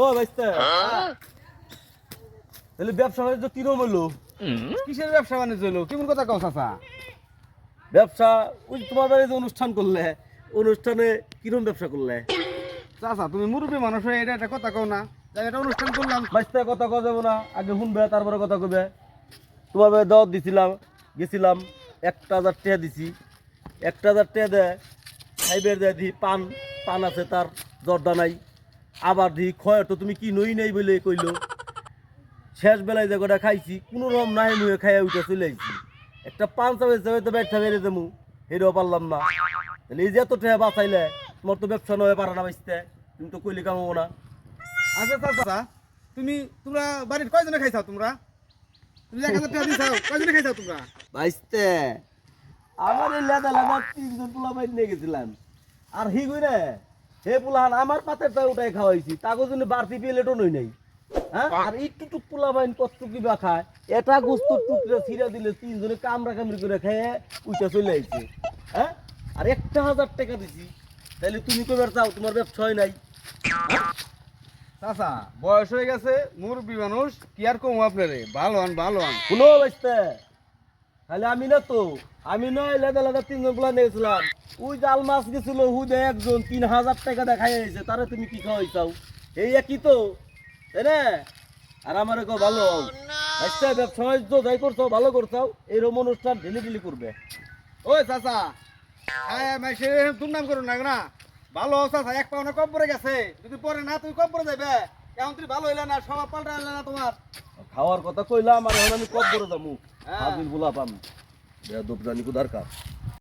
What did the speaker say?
ও বাইস্তে। তাহলে ব্যবসা বাণিজ্য কিরম হলো কিসের ব্যবসা বাণিজ্য হলো কেমন কথা কও চাচা? ব্যবসা ওই তোমার বাড়িতে অনুষ্ঠান করলে অনুষ্ঠানে কিরম ব্যবসা করলে? চাচা তুমি মুরব্বী মানুষ হয়ে এটা একটা কথা কও না। একটা অনুষ্ঠান করলাম। বাইস্তে কথা কওয়া যাব না। আগে শুনবে তারপরে কথা কবে তোমার বাড়ি দাওয়াত দিছিলাম গেছিলাম একটা হাজার টাকা দিছি। একটা হাজার টাকা দেয় খাইবের দেয় দি পান পান আছে তার জর্দা নাই। আবার দি খয় তো তুমি কি নই নাই বলে কইলো। শেষ বেলায় যে কটা খাইছি কোনো রকম নাই মুয়ে খাইয়া উঠে চলে আইছি। একটা পান চাবে চাবে তো ব্যবসা বেড়ে দেবো হেরেও পারলাম না। তাহলে এই যে এত টাকা বাঁচাইলে তোমার তো ব্যবসা নয় পারা না বাঁচতে। তুমি তো কইলে কামাবো না। আচ্ছা চাচা তুমি তোমরা বাড়ির কয়জনে খাইছাও তোমরা? তুমি এক হাজার টাকা দিছাও কয়জনে খাইছাও তোমরা? বাইসতে আমার এই লেদা লেদা তিনজন পোলা বাইর নিয়ে গেছিলাম। আর হি রে হে পোলাহান আমার পাতেরটা উঠাই খাওয়াইছি তাগো জন্য বাড়তি প্লেটও নই নাই। হ্যাঁ? আর একটু টুক পোলা বাইন কষ্ট কি বা খায় এটা গোস্ত টুকরে ছিঁড়া দিলে তিনজনে কামড়া কামড়ি করে খেয়ে উইটা চলে আইছে। হ্যাঁ? আর একটা হাজার টাকা দিছি তাহলে তুমি কবার চাও তোমার ব্যবসা হয় নাই। চাচা বয়স হয়ে গেছে মুরব্বী মানুষ কি আর কমু আপনারে? ভালো আন ভালো আন শুনো বাইসতে। তাহলে আমি না তো, আমি নয় লেদা লেদা তিনজন পোলা নিয়েছিলাম। ওই জাল মাছ গেছিল, হুদে একজন, তিন হাজার টাকা দেখাই আইছে, তারে তুমি কি খাওয়াই চাও এই একই তো, তাই আর আমার কেউ ভালো হও। আচ্ছা যাই করছ, ভালো করছ এরকম অনুষ্ঠান ঢেলি ঢেলি করবে। ওই চাচা হ্যাঁ মাইসে দুর্নাম করুন না ভালো চাচা, এক পাওনা কম পড়ে গেছে। যদি পরে না তুমি কম পড়ে যাবে ভালো হইলে না সব পাল্টা হইলে না তোমার? খাওয়ার কথা কইলাম আর এখন আমি কত বড় দামু হ্যাঁ। বুলা বলা পাম বেয়া দোপ জানি কোদার কাজ?